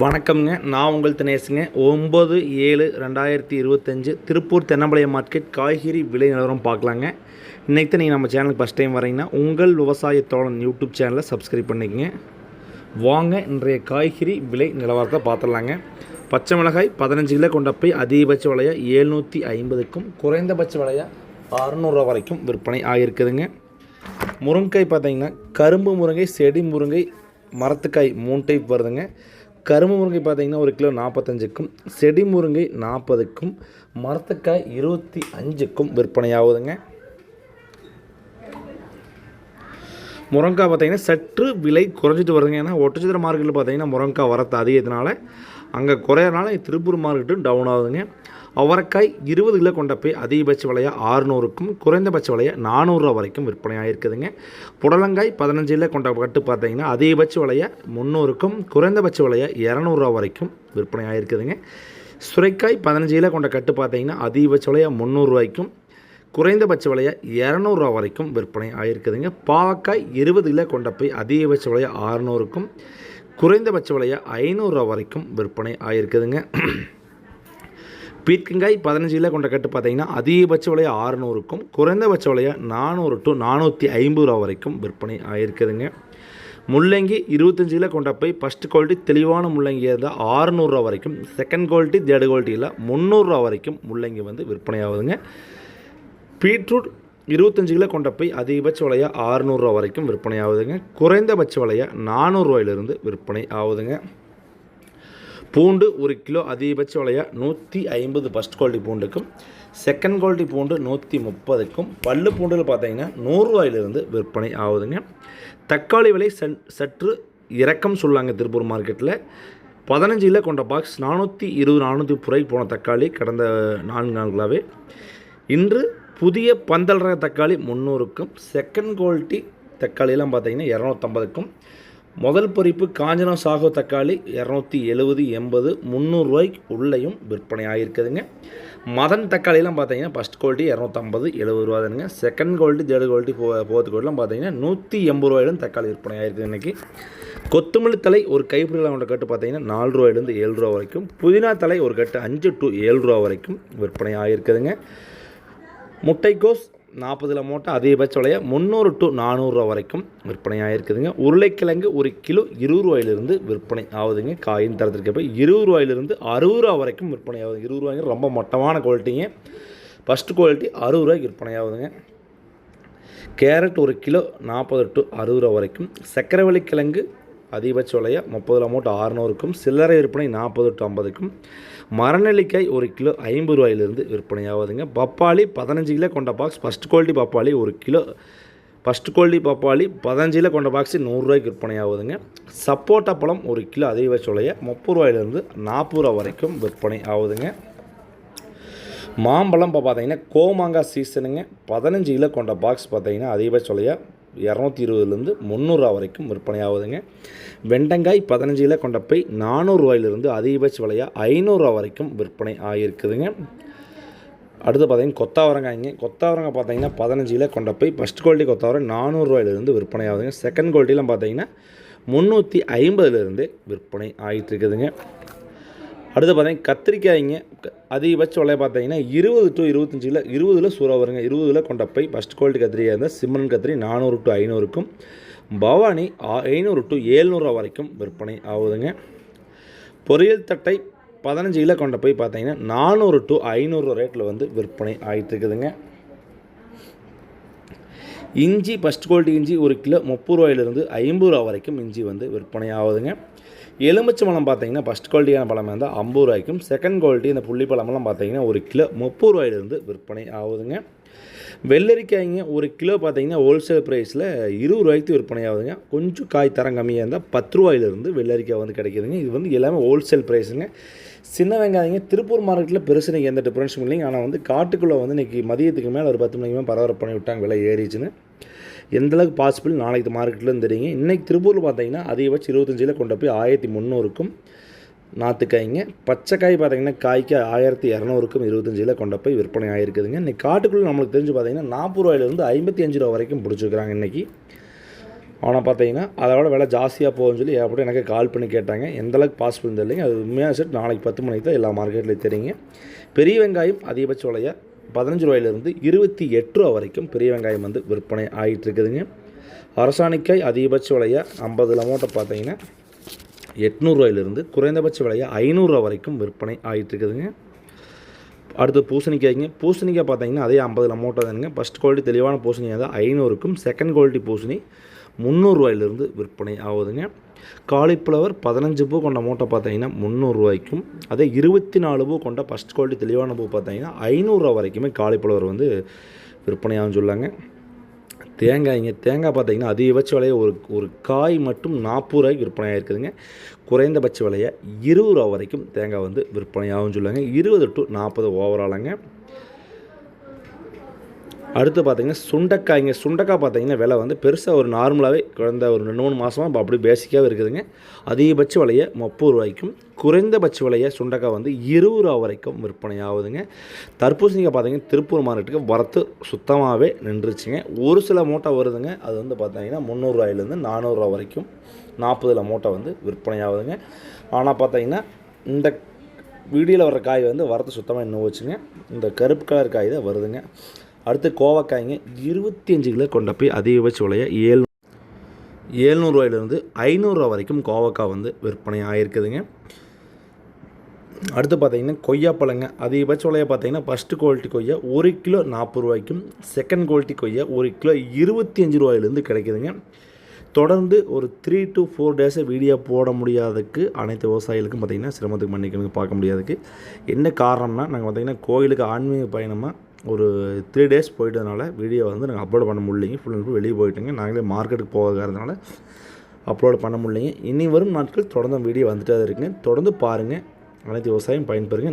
வணக்கம்ங்க. நான் உங்கள் தினேஷுங்க ஒம்பது ஏழு ரெண்டாயிரத்தி இருபத்தஞ்சு திருப்பூர் தென்னம்பாளையம் மார்க்கெட் காய்கறி விலை நிலவரம் பார்க்கலாங்க. இன்றைக்கு தான் நீங்கள் நம்ம சேனலுக்கு ஃபஸ்ட் டைம் வரீங்கன்னா உங்கள் விவசாய தோழன் யூடியூப் சேனலை சப்ஸ்கிரைப் பண்ணிக்கங்க. வாங்க இன்றைய காய்கறி விலை நிலவரத்தை பார்த்துடலாங்க. பச்சை மிளகாய் பதினஞ்சு கிலோ கொண்ட போய் அதிகபட்ச விலையாக ஏழ்நூற்றி ஐம்பதுக்கும் குறைந்தபட்ச விலையாக அறநூறுவா வரைக்கும் விற்பனை ஆகியிருக்குதுங்க. முருங்கை பார்த்தீங்கன்னா கரும்பு முருங்கை செடி முருங்கை மரத்துக்காய் மூணு டைப் வருதுங்க. கரும்பு முருங்கை பார்த்தீங்கன்னா ஒரு கிலோ நாற்பத்தஞ்சுக்கும் செடி முருங்கை நாற்பதுக்கும் மரத்துக்காய் இருபத்தி அஞ்சுக்கும் விற்பனையாகுதுங்க. முருங்கைக்காய் பார்த்தீங்கன்னா சற்று விலை குறைஞ்சிட்டு வருதுங்க. ஏன்னா ஒட்டச்சித்திர மார்க்கெட்டில் பார்த்தீங்கன்னா முருங்கைக்காய் வரத்து அதிகத்தினால அங்கே குறையறனால திருப்பூர் மார்க்கெட்டும் டவுன் ஆகுதுங்க. அவரைக்காய் இருபது கிலோ கொண்ட போய் அதிகபட்ச விலையை ஆறுநூறுக்கும் குறைந்தபட்ச விலையை நானூறுரூவா வரைக்கும் விற்பனை ஆகிருக்குதுங்க புடலங்காய் பதினஞ்சு கிலோ கொண்ட கட்டு பார்த்தீங்கன்னா அதிகபட்ச விலையை முந்நூறுக்கும் குறைந்தபட்ச விலையை இரநூறுவா வரைக்கும் விற்பனை ஆகிருக்குதுங்க சுரைக்காய் பதினஞ்சு கிலோ கொண்ட கட்டு பார்த்தீங்கன்னா அதிகபட்ச விலையை முந்நூறுரூவாய்க்கும் குறைந்தபட்ச விலையை இரநூறுவா வரைக்கும் விற்பனை ஆகிருக்குதுங்க பாவக்காய் இருபது கிலோ கொண்ட போய் அதிகபட்ச விலையை ஆறுநூறுக்கும் குறைந்தபட்ச விலையை ஐநூறுரூவா வரைக்கும் விற்பனை ஆகிருக்குதுங்க பீர்க்கங்காய் பதினஞ்சு கிலோ கொண்ட கட்டு பார்த்தீங்கன்னா அதிகபட்ச விலையை ஆறுநூறுக்கும் குறைந்தபட்ச விலையை நானூறு டு நானூற்றி ஐம்பது ரூபா வரைக்கும் விற்பனை ஆகிருக்குதுங்க முள்ளங்கி இருபத்தஞ்சு கிலோ கொண்ட போய் ஃபஸ்ட் குவாலிட்டி தெளிவான முள்ளங்கி இருந்தால் ஆறுநூறுரூவா வரைக்கும் செகண்ட் குவாலிட்டி தேர்ட் குவாலிட்டியில் முந்நூறுரூவா வரைக்கும் முள்ளங்கி வந்து விற்பனை ஆகுதுங்க. பீட்ரூட் இருபத்தஞ்சு கிலோ கொண்ட போய் அதிகபட்ச விலையாக ஆறுநூறுரூவா வரைக்கும் விற்பனை ஆகுதுங்க. குறைந்தபட்ச விலையாக நானூறுரூவாயிலிருந்து விற்பனை ஆகுதுங்க. பூண்டு ஒரு கிலோ அதிகபட்ச விலையாக நூற்றி ஐம்பது ஃபஸ்ட் குவாலிட்டி பூண்டுக்கும் செகண்ட் குவாலிட்டி பூண்டு நூற்றி முப்பதுக்கும். பல்லு பூண்டில் பார்த்தீங்கன்னா நூறுரூவாயிலிருந்து விற்பனை ஆகுதுங்க. தக்காளி விலை சன் சற்று இறக்கம் சொல்லாங்க திருப்பூர் மார்க்கெட்டில் பதினஞ்சு கிலோ கொண்ட பாக்ஸ் நானூற்றி இருபது நானூற்றி புறைக்கு போன தக்காளி கடந்த நான்கு நாட்களாகவே இன்று புதிய பந்தல் ரக தக்காளி முந்நூறுக்கும் செகண்ட் குவாலிட்டி தக்காளியெல்லாம் பார்த்தீங்கன்னா இரநூத்தம்பதுக்கும். முதல் பொறிப்பு காஞ்சனம் சாகோ தக்காளி இரநூத்தி எழுபது எண்பது முந்நூறுரூவாய்க்கு உள்ளேயும் விற்பனை ஆகியிருக்குதுங்க மதன் தக்காளிலாம் பார்த்தீங்கன்னா ஃபஸ்ட் குவாலிட்டி இரநூத்தம்பது எழுபது ரூபா தானுங்க செகண்ட் குவாலிட்டி தேர்ட் குவாலிட்டி போ ஃபோர்த் குவாலிட்டிலாம் பார்த்தீங்கன்னா நூற்றி எண்பது ரூபாயிலும் தக்காளி விற்பனை ஆகிருக்குது இன்றைக்கி கொத்தமல்லி தலை ஒரு கைப்பிடியில் கொண்ட கட்டு பார்த்தீங்கன்னா நாலு ரூபாயிலேருந்து ஏழு ரூபா வரைக்கும். புதினா தலை ஒரு கட்டு அஞ்சு டு ஏழு ரூபா வரைக்கும் விற்பனை ஆகிருக்குதுங்க முட்டைக்கோஸ் நாற்பதுல மூட்டை அதிகபட்ச விலையை? முந்நூறு டு நானூறுரூவா வரைக்கும் விற்பனையாக இருக்குதுங்க உருளைக்கிழங்கு ஒரு கிலோ இருபது ரூபாயிலிருந்து விற்பனை ஆகுதுங்க. காயின் தரத்திற்கு போய் இருபது ரூபாயிலிருந்து அறுபது ரூபா வரைக்கும் விற்பனை ஆகுது. இருபது ரூபாய்ங்க ரொம்ப மட்டமான குவாலிட்டிங்க ஃபஸ்ட்டு குவாலிட்டி அறுபது ரூபாய்க்கு விற்பனை ஆகுதுங்க. கேரட் ஒரு கிலோ நாற்பது டு அறுபது ரூபா வரைக்கும். சக்கரவள்ளி கிழங்கு அதிகபட்ச விலையை முப்பது அமௌண்ட் அறுநூறுக்கும் சில்லறை விற்பனை நாற்பது டு ஐம்பதுக்கும் மரநெல்லிக்காய் ஒரு கிலோ ஐம்பது ரூபாயிலிருந்து விற்பனை ஆகுதுங்க பப்பாளி பதினஞ்சு கிலோ கொண்ட பாக்ஸ் ஃபஸ்ட் குவாலிட்டி பப்பாளி ஒரு கிலோ ஃபஸ்ட் குவாலிட்டி பப்பாளி பதினஞ்சில் கொண்ட பாக்ஸு நூறுரூவாய்க்கு விற்பனை ஆகுதுங்க சப்போட்டா பழம் ஒரு கிலோ அதிகபட்ச விலையை முப்பது ரூபாயிலிருந்து நாற்பது ரூபா வரைக்கும் விற்பனை ஆகுதுங்க மாம்பழம் இப்போ பார்த்தீங்கன்னா கோமாங்காய் சீசனுங்க பதினஞ்சு கிலோ கொண்ட பாக்ஸ் பார்த்தீங்கன்னா அதிகபட்ச விலையை இரநூத்தி இருபதுலேருந்து முந்நூறுரூவா வரைக்கும் விற்பனை ஆகுதுங்க வெண்டங்காய் பதினஞ்சு கிலோ கொண்ட நானூறுரூவாயிலிருந்து அதிகபட்ச விலையாக ஐநூறுரூவா வரைக்கும் விற்பனை ஆகியிருக்குதுங்க. அடுத்து பார்த்தீங்கன்னா கொத்தாவரங்காய்ங்க கொத்தாவரங்காய் பார்த்தீங்கன்னா பதினஞ்சு கிலோ கொண்ட போய் ஃபஸ்ட் குவாலிட்டி கொத்தாவரம் நானூறுரூவாயிலிருந்து விற்பனை ஆகுதுங்க. செகண்ட் குவாலிட்டிலாம் பார்த்தீங்கன்னா முந்நூற்றி ஐம்பதுலேருந்து விற்பனை ஆகிட்டு இருக்குதுங்க. அடுத்து பார்த்தீங்கன்னா கத்திரிக்காய்ங்க அதிகபட்ச விலையை பார்த்தீங்கன்னா இருபது டு இருபத்தஞ்சு கிலோ இருபதுல சூறா வருங்க. இருபதில் கொண்ட போய் ஃபஸ்ட் குவாலிட்டி கத்திரிக்காய் இருந்தால் சிம்மன் கத்திரி நானூறு டு ஐநூறுக்கும் பவானி ஐநூறு டு ஏழ்நூறுவா வரைக்கும் விற்பனை ஆகுதுங்க. பொரியல் தட்டை பதினஞ்சு கிலோ கொண்ட போய் பார்த்தீங்கன்னா நானூறு டு ஐநூறு ரேட்டில் வந்து விற்பனை ஆகிட்டு இருக்குதுங்க இஞ்சி ஃபஸ்ட் குவாலிட்டி இஞ்சி ஒரு கிலோ முப்பது ரூபாயிலிருந்து ஐம்பது ரூபா வரைக்கும் இஞ்சி வந்து விற்பனை ஆகுதுங்க. எலுமிச்சை பழம் பார்த்தீங்கன்னா ஃபஸ்ட் குவாலிட்டியான பழம் இருந்தால் ஐம்பது ரூபாய்க்கும் செகண்ட் குவாலிட்டி இந்த புள்ளி பழமெல்லாம் பார்த்தீங்கன்னா ஒரு கிலோ முப்பது ரூபாயிலிருந்து விற்பனை ஆகுதுங்க. வெள்ளரிக்காய்ங்க ஒரு கிலோ பார்த்தீங்கன்னா ஹோல்சேல் ப்ரைஸில் இருபது ரூபாய்க்கு விற்பனையாகுதுங்க கொஞ்சம் காய் தரம் கம்மியாக இருந்தால் பத்து ரூபாயிலிருந்து வெள்ளரிக்காய் வந்து கிடைக்குதுங்க. இது வந்து எல்லாமே ஹோல்சேல் ப்ரைஸுங்க சின்ன வெங்காயங்க திருப்பூர் மார்க்கெட்டில் பெருசு நீங்கள் எந்த டிஃப்ரென்ஸும் இல்லைங்க. ஆனால் வந்து காட்டுக்குள்ளே வந்து இன்றைக்கி மதியத்துக்கு மேலே ஒரு பத்து மணிக்கு மேலே பரவாயில்ல பண்ணி விட்டாங்க. விலை ஏறிச்சுன்னு எந்தளவுக்கு பாசிபிள் நாளைக்கு மார்க்கெட்டில் தெரியுங்க. இன்றைக்கி திருப்பூரில் பார்த்தீங்கன்னா அதிகபட்சம் இருபத்தஞ்சியில் கொண்டு போய் ஆயிரத்தி முந்நூறுக்கும் நாற்றுக்காய்ங்க பச்சைக்காய் பார்த்தீங்கன்னா காய்க்கு ஆயிரத்தி இரநூறுக்கும் இருபத்தஞ்சில் கொண்டு போய் விற்பனை ஆகிருக்குதுங்க இன்றைக்கி காட்டுக்குள்ளே நம்மளுக்கு தெரிஞ்சு பார்த்தீங்கன்னா நாற்பது ரூபாயிலிருந்து ஐம்பத்தி அஞ்சு ரூபா வரைக்கும் பிடிச்சிருக்கிறாங்க இன்றைக்கி ஆனால் பார்த்தீங்கன்னா அதோட விலை ஜாஸ்தியாக போகும்னு சொல்லி அப்படி எனக்கு கால் பண்ணி கேட்டாங்க. எந்தளவுக்கு பாசிபிள் தெரியலைங்க. அது உண்மையான செட் நாளைக்கு பத்து மணிக்கு தான் எல்லா மார்க்கெட்லேயும் தெரியுங்க. பெரிய வெங்காயம் அதிகபட்ச விலையை? பதினஞ்சு ரூபாயிலிருந்து இருபத்தி எட்டு ரூபா வரைக்கும் பெரிய வெங்காயம் வந்து விற்பனை ஆகிட்டு இருக்குதுங்க அரசாணிக்காய் அதிகபட்ச விலையை? ஐம்பது மூட்டை பார்த்தீங்கன்னா எட்நூறுவாயிலிருந்து குறைந்தபட்ச விலையாக ஐநூறுரூவா வரைக்கும் விற்பனை ஆகிட்டு இருக்குதுங்க அடுத்து பூசணிக்காய்ங்க. பூசணிக்காய் பார்த்தீங்கன்னா அதே ஐம்பது மூட்டை தானுங்க. ஃபஸ்ட் குவாலிட்டி தெளிவான பூசணிக்காய் தான் ஐநூறுக்கும் செகண்ட் குவாலிட்டி பூசணி முந்நூறுரூவாயிலிருந்து விற்பனை ஆகுதுங்க. காலிஃப்ளவர் பதினஞ்சு பூ கொண்ட மூட்டை பார்த்தீங்கன்னா முந்நூறுரூவாய்க்கும் அதே இருபத்தி நாலு பூ கொண்ட ஃபஸ்ட் குவாலிட்டி தெளிவான பூ பார்த்தீங்கன்னா ஐநூறுரூவா வரைக்குமே காலிஃப்ளவர் வந்து விற்பனையாகும் சொல்லாங்க. தேங்காய்ங்க தேங்காய் பார்த்தீங்கன்னா அதிகபட்ச விலையை ஒரு ஒரு காய் மட்டும் நாற்பது ரூபாய்க்கு விற்பனை ஆகிருக்குதுங்க குறைந்தபட்ச விலையை இருபது ரூபா வரைக்கும் தேங்காய் வந்து விற்பனை ஆகும்னு சொல்லுவாங்க. இருபது டு நாற்பது ஓவராலாங்க அடுத்து பார்த்தீங்கன்னா சுண்டக்காய்ங்க சுண்டக்காய் பார்த்தீங்கன்னா விலை வந்து பெருசாக ஒரு நார்மலாகவே குறைந்த ஒரு ரெண்டு மூணு மாதமாக இப்போ அப்படி பேசிக்காகவே இருக்குதுங்க. அதிகபட்ச விலையை முப்பது ரூபாய்க்கும் குறைந்தபட்ச விலையை சுண்டக்காய் வந்து இருபது ரூபா வரைக்கும் விற்பனை ஆகுதுங்க தர்பூசணிக்காய் பார்த்தீங்கன்னா திருப்பூர் மார்க்கெட்டுக்கு வரத்து சுத்தமாகவே நின்றுச்சுங்க. ஒரு சில மூட்டை வருதுங்க. அது வந்து பார்த்தீங்கன்னா முந்நூறுரூவாயிலேருந்து நானூறுரூவா வரைக்கும் நாற்பதில் மூட்டை வந்து விற்பனை ஆகுதுங்க ஆனால் பார்த்தீங்கன்னா இந்த வீடியோவில் வர காய் வந்து வரத்து சுத்தமாக இன்னும் வச்சுங்க இந்த கருப்பு கலர் காய் தான் வருதுங்க. அடுத்து கோவக்காய்ங்க இருபத்தி அஞ்சு கிலோ கொண்ட போய் அதிகபட்ச விலையை ஏழு ஏழ்நூறுவாயிலிருந்து ஐநூறுரூவா வரைக்கும் கோவக்காய் வந்து விற்பனை ஆகிருக்குதுங்க அடுத்து பார்த்தீங்கன்னா கொய்யாப்பழங்க அதிகபட்ச விலையை பார்த்தீங்கன்னா ஃபஸ்ட்டு குவாலிட்டி கொய்யா ஒரு கிலோ நாற்பது ரூபாய்க்கும் செகண்ட் குவாலிட்டி கொய்யா ஒரு கிலோ இருபத்தி அஞ்சு ரூபாயிலேருந்து கிடைக்குதுங்க. தொடர்ந்து ஒரு த்ரீ டு ஃபோர் டேஸை வீடியோ போட முடியாததுக்கு அனைத்து விவசாயிகளுக்கும் பார்த்திங்கன்னா சிரமத்துக்கு மன்னிக்கணுங்க பார்க்க முடியாதுக்கு என்ன காரணம்னா நாங்கள் பார்த்திங்கன்னா கோயிலுக்கு ஆன்மீக பயணமாக ஒரு த்ரீ டேஸ் போயிட்டதுனால வீடியோ வந்து நாங்கள் அப்லோட் பண்ண முடியலைங்க. ஃபுல் அண்ட் ஃபுல் வெளியே போயிட்டேங்க. நாங்களே மார்க்கெட்டுக்கு போகிறதுனால அப்லோட் பண்ண முடியலைங்க. இனி வரும் நாட்கள் தொடர்ந்து வீடியோ வந்துட்டே தான் இருக்குங்க. தொடர்ந்து பாருங்கள் அனைத்து விவசாயம் பயன்பெறுங்க.